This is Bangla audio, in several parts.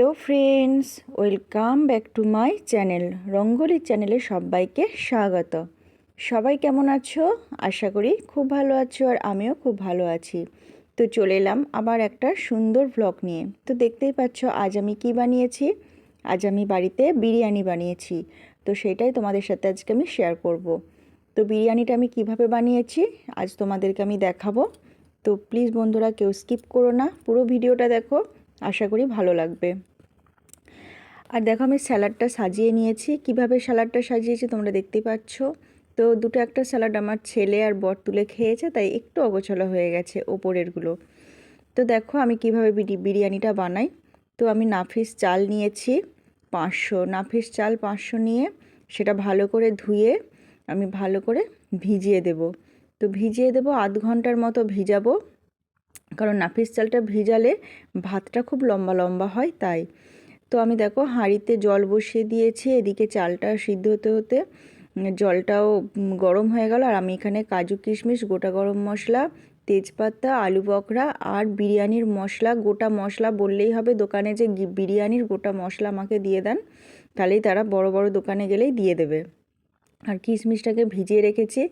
Hello friends, welcome back to my channel, Rangoli চ্যানেলে সবাইকে স্বাগত। সবাই কেমন আছো? আশা করি খুব ভালো আছো আর আমিও খুব ভালো আছি। তো চলে এলাম আবার একটা সুন্দর ভ্লগ নিয়ে। তো দেখতেই পাচ্ছ, আজ আমি কি বানিয়েছি? আজ আমি বাড়িতে বিরিয়ানি বানিয়েছি। তো সেটাই তোমাদের সাথে আজকে আমি শেয়ার করব। তো বিরিয়ানিটা আমি কীভাবে বানিয়েছি, আজ তোমাদেরকে আমি দেখাবো। তো প্লিজ বন্ধুরা কেউ স্কিপ করো না, পুরো ভিডিওটা দেখো, আশা করি ভালো লাগবে। আর দেখো আমি স্যালাডটা সাজিয়ে নিয়েছি। কীভাবে স্যালাডটা সাজিয়েছি তোমরা দেখতে পাচ্ছ। তো দুটো একটা স্যালাড আমার ছেলে আর বর তুলে খেয়েছে, তাই একটু অগোছলা হয়ে গেছে ওপরেরগুলো। তো দেখো আমি কীভাবে বিরিয়ানিটা বানাই। তো আমি নাফিস চাল নিয়েছি পাঁচশো, নাফিস চাল পাঁচশো নিয়ে সেটা ভালো করে ধুয়ে আমি ভালো করে ভিজিয়ে দেব। তো ভিজিয়ে দেব, আধ ঘণ্টার মতো ভিজাবো। কারণ নাফিস চালটা ভিজালে ভাতটা খুব লম্বা লম্বা হয়, তাই। তো আমি দেখো হাঁড়িতে জল বসিয়ে দিয়েছি, এদিকে চালটা সিদ্ধ হতে হতে জলটাও গরম হয়ে গেল। আর আমি এখানে কাজু কিশমিশ, গোটা গরম মশলা, তেজপাতা, আলু বকরা আর বিরিয়ানির মশলা, গোটা মশলা বললেই হবে, দোকানে যে বিরিয়ানির গোটা মশলা আমাকে দিয়ে দেন, তাহলেই তারা বড় বড় দোকানে গেলেই দিয়ে দেবে। আর কিশমিশটাকে ভিজিয়ে রেখেছি।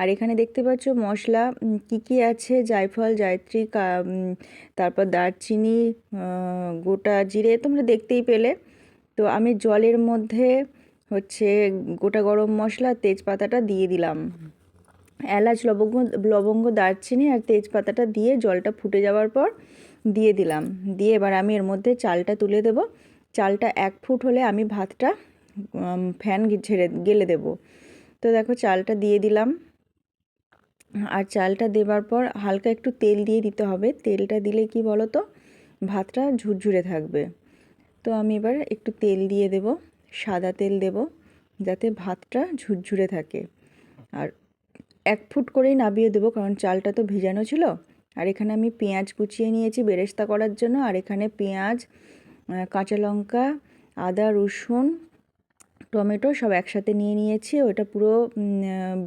আর এখানে দেখতে পাচ্ছ মশলা কি কি আছে? জায়ফল, জায়ত্রী তারপর দারচিনি গোটা জিরে তোমরা দেখতেই পেলে। তো আমি জলের মধ্যে হচ্ছে গোটা গরম মশলা, তেজপাতাটা দিয়ে দিলাম। এলাচ, লবঙ্গ লবঙ্গ, দারচিনি আর তেজপাতাটা দিয়ে জলটা ফুটে যাওয়ার পর দিয়ে দিলাম। দিয়ে এবার আমি এর মধ্যে চালটা তুলে দেব। চালটা এক ফুট হলে আমি ভাতটা ফ্যান ছেড়ে গেলে দেব। তো দেখো চালটা দিয়ে দিলাম। আর চালটা দেবার পর হালকা একটু তেল দিয়ে দিতে হবে। তেলটা দিলে কি বলো তো ভাতটা ঝুরঝুরে থাকবে। তো আমি এবার একটু তেল দিয়ে দেব, সাদা তেল দেব, যাতে ভাতটা ঝুরঝুরে থাকে। আর এক ফুট করেই নাবিয়ে দেবো, কারণ চালটা তো ভিজানো ছিল। আর এখানে আমি পেঁয়াজ কুচিয়ে নিয়েছি বেরেস্তা করার জন্য। আর এখানে পেঁয়াজ কাঁচা লঙ্কা, আদা, রসুন টমেটো সব একসাথে নিয়ে নিয়েছি ওটা পুরো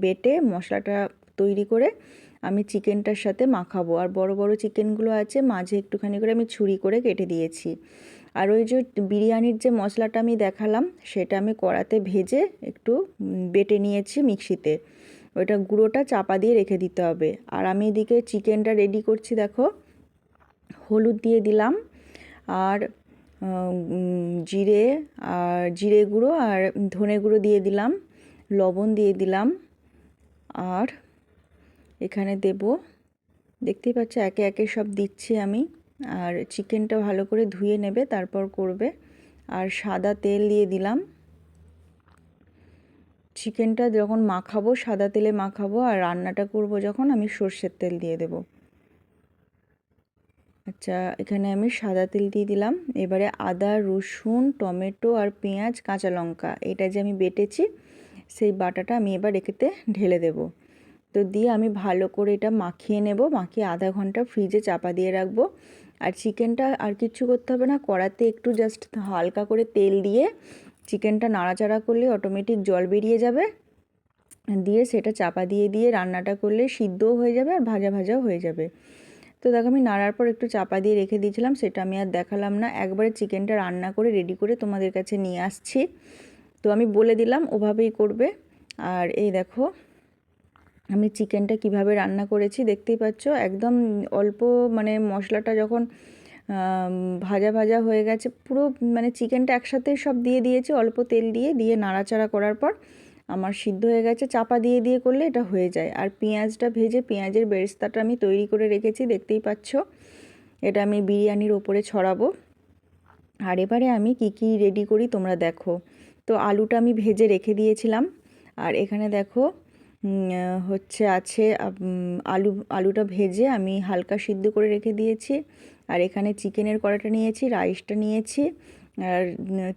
বেটে মশলাটা তৈরি করে আমি চিকেনটার সাথে মাখাবো। আর বড় বড় চিকেনগুলো আছে, মাঝে একটুখানি করে আমি ছুরি করে কেটে দিয়েছি। আর ওই যে বিরিয়ানির যে মশলাটা আমি দেখালাম, সেটা আমি কড়াতে ভেজে একটু বেটে নিয়েছি মিক্সিতে। ওইটা গুঁড়োটা চাপা দিয়ে রেখে দিতে হবে। আর আমি এদিকে চিকেনটা রেডি করছি, দেখো। হলুদ দিয়ে দিলাম। আর জিরে আর জিরে গুঁড়ো আর ধনে গুঁড়ো দিয়ে দিলাম, লবণ দিয়ে দিলাম আর এখানে দেব, দেখতেই পাচ্ছ একে একে সব দিচ্ছি আমি আর চিকেনটা ভালো করে ধুয়ে নেবে, তারপর করবে আর সাদা তেল দিয়ে দিলাম। চিকেনটা যখন মাখাবো, সাদা তেলে মাখাবো আর রান্নাটা করব যখন, আমি সর্ষের তেল দিয়ে দেবো। আচ্ছা এখানে আমি সাদা তেল দিয়ে দিলাম। এবারে আদা, রসুন, টমেটো আর পেঁয়াজ, কাঁচা লঙ্কা এটা যে আমি বেটেছি, সেই বাটাটা আমি এবার একেতে ঢেলে দেব। তো দিয়ে আমি ভালো করে এটা মাখিয়ে নেব, মাখিয়ে আধা ঘণ্টা ফ্রিজে চাপা দিয়ে রাখব। আর চিকেনটা আর কিছু করতে হবে না, কড়াতে একটু জাস্ট হালকা করে তেল দিয়ে চিকেনটা নাড়াচাড়া করলে অটোমেটিক জল বেরিয়ে যাবে। দিয়ে সেটা চাপা দিয়ে দিয়ে রান্নাটা করলে সিদ্ধও হয়ে যাবে আর ভাজা ভাজাও হয়ে যাবে। তো দেখো আমি নাড়ার পর একটু চাপা দিয়ে রেখে দিয়েছিলাম, সেটা আমি আর দেখালাম না। একবারে চিকেনটা রান্না করে রেডি করে তোমাদের কাছে নিয়ে আসছি। তো আমি বলে দিলাম, ওভাবেই করবে। আর এই দেখো, আমি চিকেনটা কীভাবে রান্না করেছি দেখতেই পাচ্ছ। একদম অল্প মানে মশলাটা যখন ভাজা ভাজা হয়ে গেছে, পুরো মানে চিকেনটা একসাথে সব দিয়ে দিয়েছি, অল্প তেল দিয়ে দিয়ে নাড়াচাড়া করার পর আমার সিদ্ধ হয়ে গেছে, চাপা দিয়ে দিয়ে করলে এটা হয়ে যায়। আর পেঁয়াজটা ভেজে, পেঁয়াজের বেরেস্তাটা আমি তৈরি করে রেখেছি, দেখতেই পাচ্ছ। এটা আমি বিরিয়ানির ওপরে ছড়াবো। আর এবারে আমি কি কি রেডি করি তোমরা দেখো। তো আলুটা আমি ভেজে রেখে দিয়েছিলাম। আর এখানে দেখো হচ্ছে আছে আলু, আলুটা ভেজে আমি হালকা সিদ্ধ করে রেখে দিয়েছি। আর এখানে চিকেনের কড়াটা নিয়েছি রাইসটা নিয়েছি। আর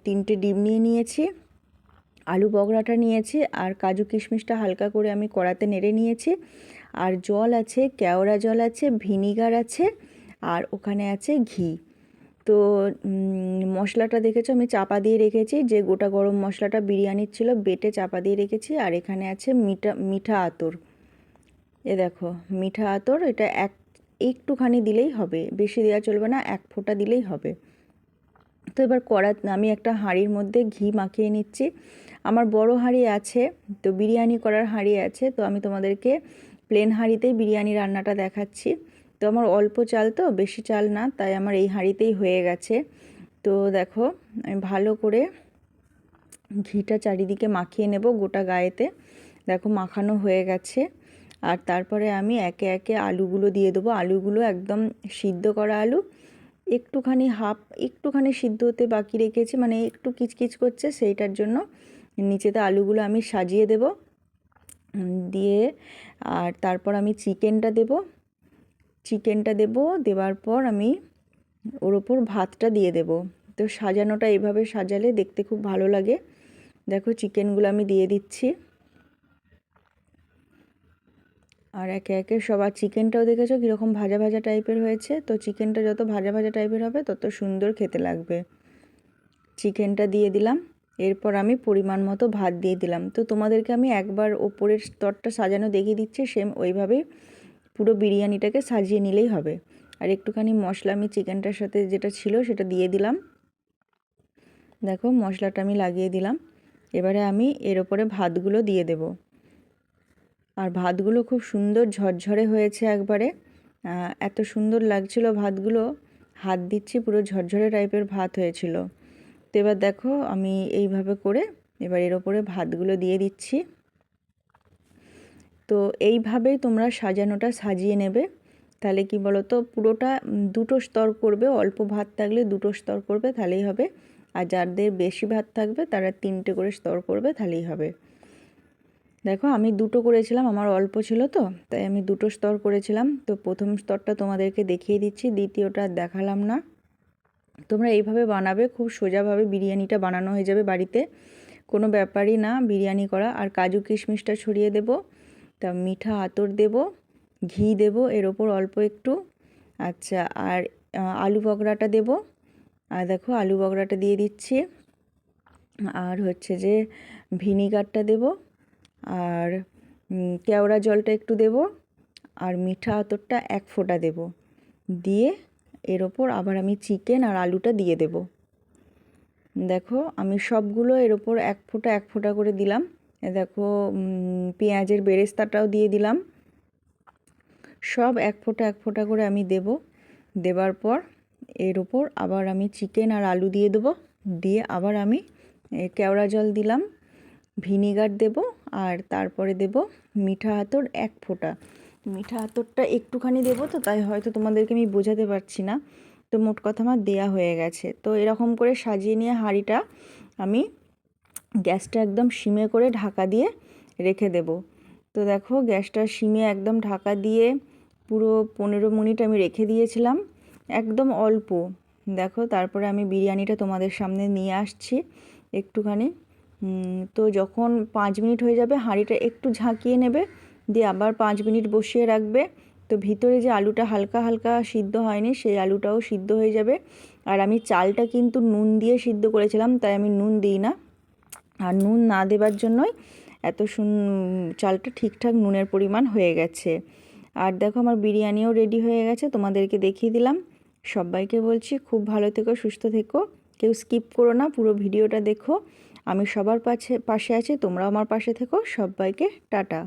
তিনটে ডিম নিয়ে নিয়েছি। আলু বগড়াটা নিয়েছি আর কাজু কিশমিশটা হালকা করে আমি কড়াতে নেড়ে নিয়েছি। আর জল আছে, কেওড়া জল আছে, ভিনিগার আছে আর ওখানে আছে ঘি। তো মশলাটা দেখেছ? আমি চাপা দিয়ে রেখেছি। যে গোটা গরম মশলাটা বিরিয়ানির ছিল, বেটে চাপা দিয়ে রেখেছি। আর এখানে আছে মিঠা মিঠা আতর। এ দেখো, মিঠা আতর, এটা এক, একটুখানি দিলেই হবে। বেশি দেওয়া চলবে না, এক ফোঁটা দিলেই হবে। তো এবার কড়া আমি একটা হাঁড়ির মধ্যে ঘি মাখিয়ে নিচ্ছি। আমার বড় হাঁড়ি আছে, তো বিরিয়ানি করার হাঁড়ি আছে, তো আমি তোমাদেরকে প্লেন হাঁড়িতেই বিরিয়ানি রান্নাটা দেখাচ্ছি। তো আমার অল্প চাল তো, বেশি চাল না, তাই আমার এই হাঁড়িতেই হয়ে গেছে। তো দেখো, আমি ভালো করে ঘিটা চারিদিকে মাখিয়ে নেব গোটা গায়েতে। দেখো, মাখানো হয়ে গেছে। আর তারপরে আমি একে একে আলুগুলো দিয়ে দেবো। আলুগুলো একদম সিদ্ধ করা আলু একটুখানি হাফ, একটুখানি সিদ্ধ হতে বাকি রেখেছি মানে একটু কিচকিচ করছে, সেইটার জন্য নিচেতে আলুগুলো আমি সাজিয়ে দেব। দিয়ে আর তারপর আমি চিকেনটা দেব। চিকেনটা দেব, দেওয়ার পর আমি ওর ওপর ভাতটা দিয়ে দেব। তো সাজানোটা এভাবে সাজালে দেখতে খুব ভালো লাগে। দেখো, চিকেনগুলো আমি দিয়ে দিচ্ছি। আর একে একে সবার চিকেনটাও দেখেছ? কীরকম ভাজা ভাজা টাইপের হয়েছে? তো চিকেনটা যত ভাজা ভাজা টাইপের হবে, তত সুন্দর খেতে লাগবে। চিকেনটা দিয়ে দিলাম। এরপর আমি পরিমাণ মতো ভাত দিয়ে দিলাম। তো তোমাদেরকে আমি একবার ওপরের স্তরটা সাজানো দেখিয়ে দিচ্ছি, সেম ওইভাবেই পুরো বিরিয়ানিটাকে সাজিয়ে নিলেই হবে। আর একটুখানি মশলা, আমি চিকেনটার সাথে যেটা ছিল সেটা দিয়ে দিলাম। দেখো, মশলাটা আমি লাগিয়ে দিলাম। এবারে আমি এর ওপরে ভাতগুলো দিয়ে দেব। আর ভাতগুলো খুব সুন্দর ঝরঝরে হয়েছে একবারে। এত সুন্দর লাগছিল ভাতগুলো। হাত দিচ্ছি, পুরো ঝরঝরে টাইপের ভাত হয়েছিল। তো এবার দেখো, আমি এইভাবে করে এবার এর ওপরে ভাতগুলো দিয়ে দিচ্ছি। তো এইভাবেই তোমরা সাজানোটা সাজিয়ে নেবে। তাহলে কি বলো তো পুরোটা দুটো স্তর করবে, অল্প ভাত থাকলে দুটো স্তর করবে, তাহলেই হবে। আর যাদের বেশি ভাত থাকবে, তারা তিনটে করে স্তর করবে, তাহলেই হবে। দেখো, আমি দুটো করেছিলাম, আমার অল্প ছিল তো, তাই আমি দুটো স্তর করেছিলাম। তো প্রথম স্তরটা তোমাদেরকে দেখিয়ে দিচ্ছি, দ্বিতীয়টা দেখালাম না। তোমরা এইভাবে বানাবে, খুব সোজাভাবে বিরিয়ানিটা বানানো হয়ে যাবে বাড়িতে। কোনো ব্যাপারই না, বিরিয়ানি করা। আর কাজু কিশমিশটা ছড়িয়ে দেব, তা মিঠা আতর দেব, ঘি দেব, এর ওপর অল্প একটু। আচ্ছা আর আলু বগড়াটা দেব। আর দেখো, আলু বগড়াটা দিয়ে দিচ্ছি। আর হচ্ছে যে, ভিনিগারটা দেব। আর কেওড়া জলটা একটু দেব আর মিঠা আতরটা এক ফোঁটা দেব। দিয়ে এর ওপর আবার আমি চিকেন আর আলুটা দিয়ে দেব। দেখো, আমি সবগুলো এর ওপর এক ফোঁটা এক ফোঁটা করে দিলাম। দেখো পেঁয়াজের বেরেস্তাটাও দিয়ে দিলাম। সব এক ফোঁটা এক ফোঁটা করে আমি দেব। দেবার পর এর ওপর আবার আমি চিকেন আর আলু দিয়ে দেবো। দিয়ে আবার আমি কেওড়া জল দিলাম। ভিনিগার দেব। আর তারপরে দেব মিঠা আতর এক ফোঁটা। মিঠা আতরটা একটুখানি দেবো তো, তাই হয়তো তোমাদেরকে আমি বোঝাতে পারছি না। তো মোট কথা আমার দেয়া হয়ে গেছে। তো এরকম করে সাজিয়ে নিয়ে হাঁড়িটা আমি গ্যাসটা একদম সিমে করে ঢাকা দিয়ে রেখে দেব। তো দেখো গ্যাসটা সিমে একদম ঢাকা দিয়ে পুরো পনেরো মিনিট আমি রেখে দিয়েছিলাম, একদম অল্প। দেখো তারপরে আমি বিরিয়ানিটা তোমাদের সামনে নিয়ে আসছি, একটুখানি। তো যখন পাঁচ মিনিট হয়ে যাবে, হাঁড়িটা একটু ঝাঁকিয়ে নেবে, দিয়ে আবার পাঁচ মিনিট বসিয়ে রাখবে। তো ভিতরে যে আলুটা হালকা হালকা সিদ্ধ হয়নি, সেই আলুটাও সিদ্ধ হয়ে যাবে। আর আমি চালটা কিন্তু নুন দিয়ে সিদ্ধ করেছিলাম, তাই আমি নুন দিই না। আর নুন না দেবার জন্যই এত সুন, চালটা ঠিকঠাক নুনের পরিমাণ হয়ে গেছে। আর দেখো আমার বিরিয়ানিও রেডি হয়ে গেছে, তোমাদেরকে দেখিয়ে দিলাম। সবাইকে বলছি খুব ভালো থেকো, সুস্থ থেকো। কেউ স্কিপ করো না, পুরো ভিডিওটা দেখো। আমি সবার পাশে পাশে আছি তোমরা আমার পাশে থেকো। সবাইকে টাটা।